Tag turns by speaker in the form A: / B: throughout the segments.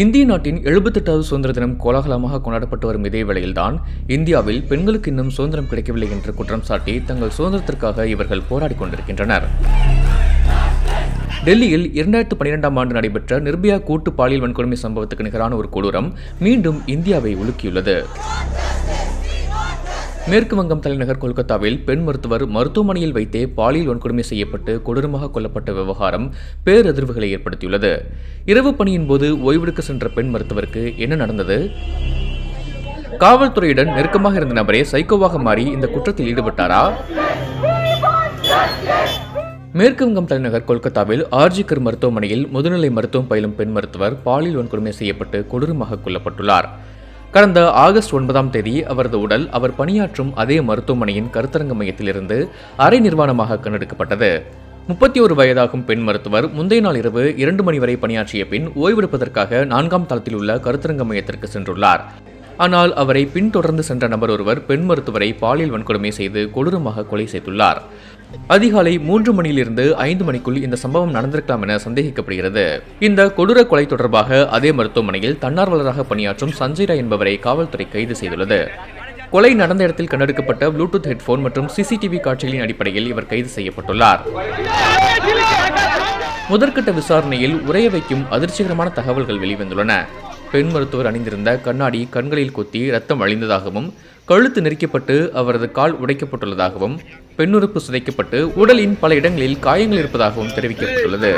A: இந்திய நாட்டின் எழுபத்தெட்டாவது சுதந்திர தினம் கோலாகலமாக கொண்டாடப்பட்டு வரும் இதே வேளையில்தான் இந்தியாவில் பெண்களுக்கு இன்னும் சுதந்திரம் கிடைக்கவில்லை என்று குற்றம் சாட்டி தங்கள் சுதந்திரத்திற்காக இவர்கள் போராடிக் கொண்டிருக்கின்றனர். டெல்லியில் இரண்டாயிரத்து பன்னிரெண்டாம் ஆண்டு நடைபெற்ற நிர்பயா கூட்டு பாலியல் வன்கொடுமை சம்பவத்துக்கு நிகரான ஒரு கொடூரம் மீண்டும் இந்தியாவை உலுக்கியுள்ளது. மேற்கு வங்கம் தலைநகர் கொல்கத்தாவில் பெண் மருத்துவர் மருத்துவமனையில் வைத்தே பாலியல் வன்கொடுமை செய்யப்பட்டு கொடூரமாக கொல்லப்பட்ட விவகாரம் பேரதிர்வுகளை ஏற்படுத்தியுள்ளது. இரவு பணியின் போது ஓய்வெடுக்க சென்ற பெண் மருத்துவருக்கு என்ன நடந்தது? காவல்துறையுடன் நெருக்கமாக இருந்த நபரே சைக்கோவாக மாறி இந்த குற்றத்தில் ஈடுபட்டாரா? மேற்கு வங்கம் தலைநகர் கொல்கத்தாவில் ஆர்ஜிகர் மருத்துவமனையில் முதுநிலை மருத்துவம் பயிலும் பெண் மருத்துவர் பாலியல் வன்கொடுமை செய்யப்பட்டு கொடூரமாக கொல்லப்பட்டுள்ளார். கடந்த ஆகஸ்ட் ஒன்பதாம் தேதி அவரது உடல் அவர் பணியாற்றும் அதே மருத்துவமனையின் கருத்தரங்க மையத்திலிருந்து அரை நிர்வாணமாக கண்டெடுக்கப்பட்டது. முப்பத்தி ஒரு வயதாகும் பெண் மருத்துவர் முந்தைய நாள் இரவு இரண்டு மணி வரை பணியாற்றிய பின் ஓய்வெடுப்பதற்காக நான்காம் தளத்தில் உள்ள கருத்தரங்க மையத்திற்கு சென்றுள்ளார். ஆனால் அவரை பின்தொடர்ந்து சென்ற நபர் ஒருவர் பெண் மருத்துவரை பாலியல் வன்கொடுமை செய்து கொடூரமாக கொலை செய்துள்ளார். அதிகாலை மூன்று மணியிலிருந்து ஐந்து மணிக்குள் இந்த சம்பவம் நடந்திருக்கலாம் என சந்தேகிக்கப்படுகிறது. இந்த கொடூர கொலை தொடர்பாக அதே மருத்துவமனையில் தன்னார்வலராக பணியாற்றும் சஞ்சய் ராய் என்பவரை காவல்துறை கைது செய்துள்ளது. கொலை நடந்த இடத்தில் கண்டெடுக்கப்பட்ட ப்ளூடூத் ஹெட்போன் மற்றும் சிசிடிவி காட்சிகளின் அடிப்படையில் இவர் கைது செய்யப்பட்டுள்ளார். முதற்கட்ட விசாரணையில் உரைய வைக்கும் அதிர்ச்சிகரமான தகவல்கள் வெளிவந்துள்ளன. பெண் மருத்துவர் அணிந்திருந்த கண்ணாடி கண்களில் கொத்தி ரத்தம் அழிந்ததாகவும் கழுத்து நெரிக்கப்பட்டு அவரது கால் உடைக்கப்பட்டுள்ளதாகவும் பெண்ணுறுப்பு சிதைக்கப்பட்டு உடலின் பல இடங்களில் காயங்கள் இருப்பதாகவும் தெரிவிக்கப்பட்டுள்ளது.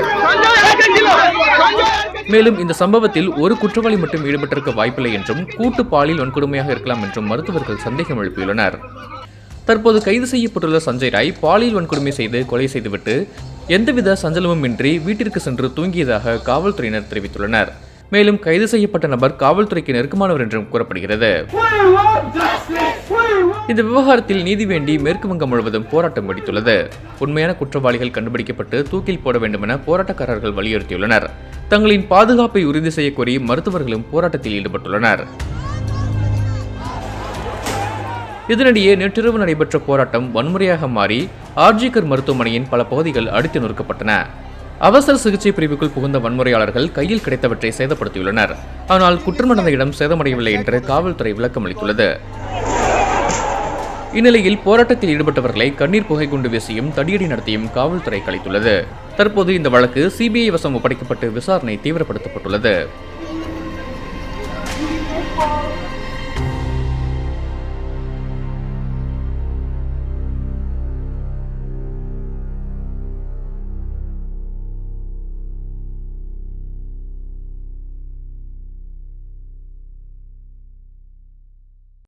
A: மேலும் இந்த சம்பவத்தில் ஒரு குற்றவாளி மட்டும் ஈடுபட்டிருக்க வாய்ப்பில்லை என்றும் கூட்டு பாலியல் வன்கொடுமையாக இருக்கலாம் என்றும் மருத்துவர்கள் சந்தேகம் எழுப்பியுள்ளனர். தற்போது கைது செய்யப்பட்டுள்ள சஞ்சய் ராய் பாலியல் வன்கொடுமை செய்து கொலை செய்துவிட்டு எந்தவித சஞ்சலமும் இன்றி வீட்டிற்கு சென்று தூங்கியதாக காவல்துறையினர் தெரிவித்துள்ளனர். மேலும் கைது செய்யப்பட்ட நபர் காவல்துறைக்கு நெருக்கமானவர் என்றும் கூறப்படுகிறது. இந்த விவகாரத்தில் நீதி வேண்டி மேற்கு வங்கம் முழுவதும் போராட்டம் வெடித்துள்ளது. உண்மையான குற்றவாளிகள் கண்டுபிடிக்கப்பட்டு தூக்கில் போட வேண்டும் என போராட்டக்காரர்கள் வலியுறுத்தியுள்ளனர். தங்களின் பாதுகாப்பை உறுதி செய்யக்கோரி கோரி மருத்துவர்களும் போராட்டத்தில் ஈடுபட்டுள்ளனர். இதனிடையே நேற்றிரவு நடைபெற்ற போராட்டம் வன்முறையாக மாறி ஆர்ஜிகர் மருத்துவமனையின் பல பகுதிகள் அடித்து நொறுக்கப்பட்டன. அவசர சிகிச்சை பிரிவுக்குள் புகுந்த வன்முறையாளர்கள் கையில் கிடைத்தவற்றை சேதப்படுத்தியுள்ளனர். ஆனால் குற்றம் நடந்த இடம் சேதமடையவில்லை என்று காவல்துறை விளக்கம் அளித்துள்ளது. இந்நிலையில் போராட்டத்தில் ஈடுபட்டவர்களை கண்ணீர் புகை குண்டு வீசியும் தடியடி நடத்தியும் காவல்துறை கலைத்துள்ளது. தற்போது இந்த வழக்கு சிபிஐ வசம் ஒப்படைக்கப்பட்டு விசாரணை தீவிரப்படுத்தப்பட்டுள்ளது.